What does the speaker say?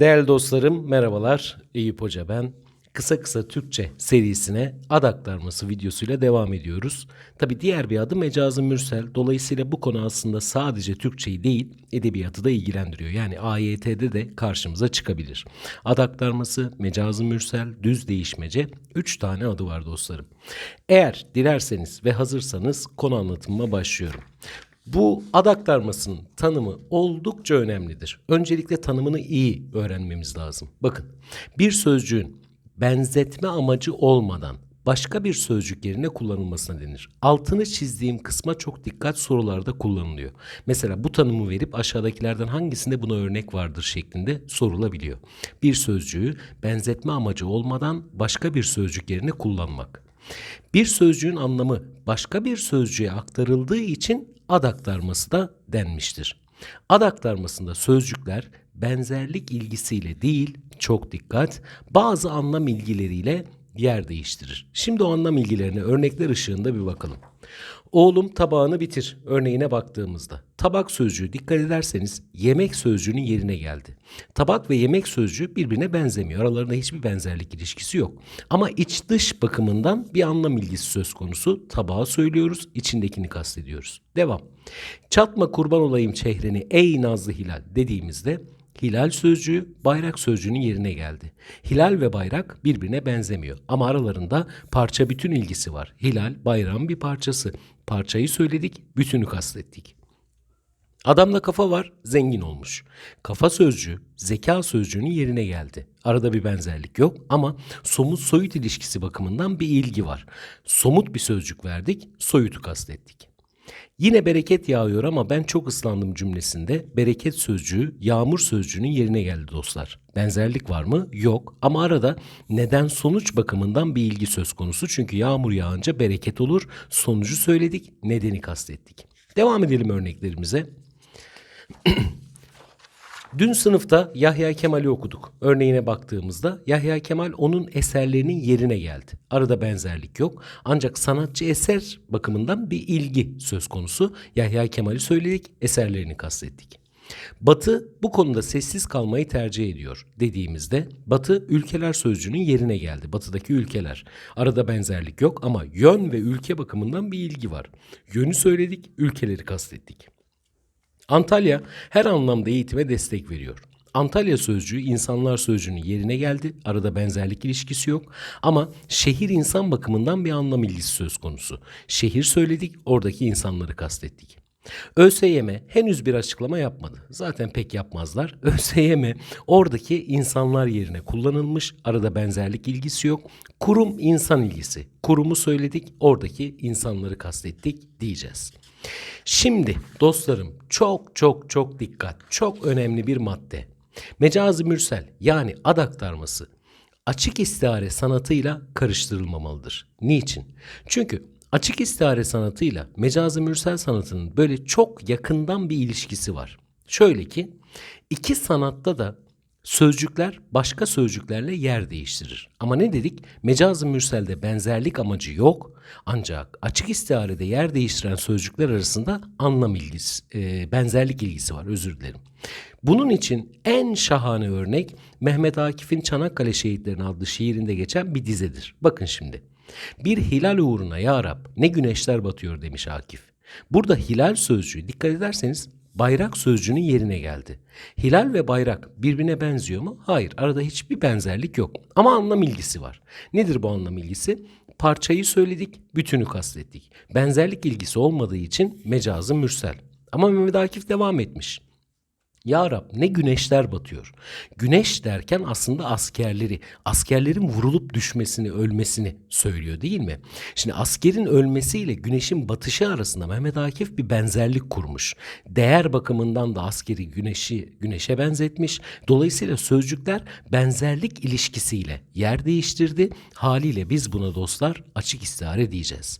Değerli dostlarım merhabalar. Eyüp Hoca ben. Kısa kısa Türkçe serisine ad aktarması videosuyla devam ediyoruz. Tabi diğer bir adı mecazı mürsel. Dolayısıyla bu konu aslında sadece Türkçeyi değil edebiyatı da ilgilendiriyor. Yani AYT'de de karşımıza çıkabilir. Ad aktarması, mecazı mürsel, düz değişmece 3 tane adı var dostlarım. Eğer dilerseniz ve hazırsanız konu anlatımıma başlıyorum. Bu ad aktarmasının tanımı oldukça önemlidir. Öncelikle tanımını iyi öğrenmemiz lazım. Bakın bir sözcüğün benzetme amacı olmadan başka bir sözcük yerine kullanılmasına denir. Altını çizdiğim kısma çok dikkat sorularda kullanılıyor. Mesela bu tanımı verip aşağıdakilerden hangisinde buna örnek vardır şeklinde sorulabiliyor. Bir sözcüğü benzetme amacı olmadan başka bir sözcük yerine kullanmak. Bir sözcüğün anlamı başka bir sözcüğe aktarıldığı için ad aktarması da denmiştir. Ad aktarmasında sözcükler benzerlik ilgisiyle değil, çok dikkat, bazı anlam ilgileriyle yer değiştirir. Şimdi o anlam ilgilerine örnekler ışığında bir bakalım. Oğlum tabağını bitir örneğine baktığımızda tabak sözcüğü dikkat ederseniz yemek sözcüğünün yerine geldi. Tabak ve yemek sözcüğü birbirine benzemiyor. Aralarında hiçbir benzerlik ilişkisi yok. Ama iç dış bakımından bir anlam ilgisi söz konusu. Tabağı söylüyoruz, içindekini kastediyoruz. Devam. Çatma kurban olayım çehreni ey nazlı hilal dediğimizde Hilal sözcüğü bayrak sözcüğünün yerine geldi. Hilal ve bayrak birbirine benzemiyor ama aralarında parça bütün ilgisi var. Hilal bayrağın bir parçası. Parçayı söyledik, bütünü kastettik. Adamda kafa var, zengin olmuş. Kafa sözcüğü zeka sözcüğünün yerine geldi. Arada bir benzerlik yok ama somut soyut ilişkisi bakımından bir ilgi var. Somut bir sözcük verdik, soyutu kastettik. Yine bereket yağıyor ama ben çok ıslandım cümlesinde bereket sözcüğü yağmur sözcüğünün yerine geldi dostlar. Benzerlik var mı? Yok ama arada neden sonuç bakımından bir ilgi söz konusu. Çünkü yağmur yağınca bereket olur. Sonucu söyledik, nedeni kastettik. Devam edelim örneklerimize. Dün sınıfta Yahya Kemal'i okuduk. Örneğine baktığımızda Yahya Kemal onun eserlerinin yerine geldi. Arada benzerlik yok. Ancak sanatçı eser bakımından bir ilgi söz konusu. Yahya Kemal'i söyledik, eserlerini kastettik. Batı bu konuda sessiz kalmayı tercih ediyor dediğimizde Batı ülkeler sözcüğünün yerine geldi. Batıdaki ülkeler. Arada benzerlik yok ama yön ve ülke bakımından bir ilgi var. Yönü söyledik, ülkeleri kastettik. Antalya her anlamda eğitime destek veriyor. Antalya sözcüğü insanlar sözcüğünün yerine geldi. Arada benzerlik ilişkisi yok. Ama şehir insan bakımından bir anlam ilgisi söz konusu. Şehir söyledik, oradaki insanları kastettik. ÖSYM henüz bir açıklama yapmadı. Zaten pek yapmazlar. ÖSYM oradaki insanlar yerine kullanılmış. Arada benzerlik ilgisi yok. Kurum insan ilgisi. Kurumu söyledik, oradaki insanları kastettik diyeceğiz. Şimdi dostlarım çok çok çok dikkat. Çok önemli bir madde. Mecazi mürsel yani ad aktarması açık istihare sanatıyla karıştırılmamalıdır. Niçin? Çünkü açık istihare sanatıyla mecazi mürsel sanatının böyle çok yakından bir ilişkisi var. Şöyle ki iki sanatta da Sözcükler başka sözcüklerle yer değiştirir. Ama ne dedik? Mecaz-ı mürselde benzerlik amacı yok. Ancak açık istiharede yer değiştiren sözcükler arasında anlam ilgisi, e, benzerlik ilgisi var. Özür dilerim. Bunun için en şahane örnek Mehmet Akif'in Çanakkale Şehitlerini adlı şiirinde geçen bir dizedir. Bakın şimdi. Bir hilal uğruna ya Rab ne güneşler batıyor demiş Akif. Burada hilal sözcüğü dikkat ederseniz bayrak sözcüğünün yerine geldi. Hilal ve bayrak birbirine benziyor mu? Hayır, arada hiçbir benzerlik yok. Ama anlam ilgisi var. Nedir bu anlam ilgisi? Parçayı söyledik, bütünü kastettik. Benzerlik ilgisi olmadığı için mecazı mürsel. Ama Mehmet Akif devam etmiş. Ya Rab ne güneşler batıyor. Güneş derken aslında askerleri, askerlerin vurulup düşmesini, ölmesini söylüyor değil mi? Şimdi askerin ölmesiyle güneşin batışı arasında Mehmet Akif bir benzerlik kurmuş. Değer bakımından da askeri güneşi güneşe benzetmiş. Dolayısıyla sözcükler benzerlik ilişkisiyle yer değiştirdi. Haliyle biz buna dostlar açık istihare diyeceğiz.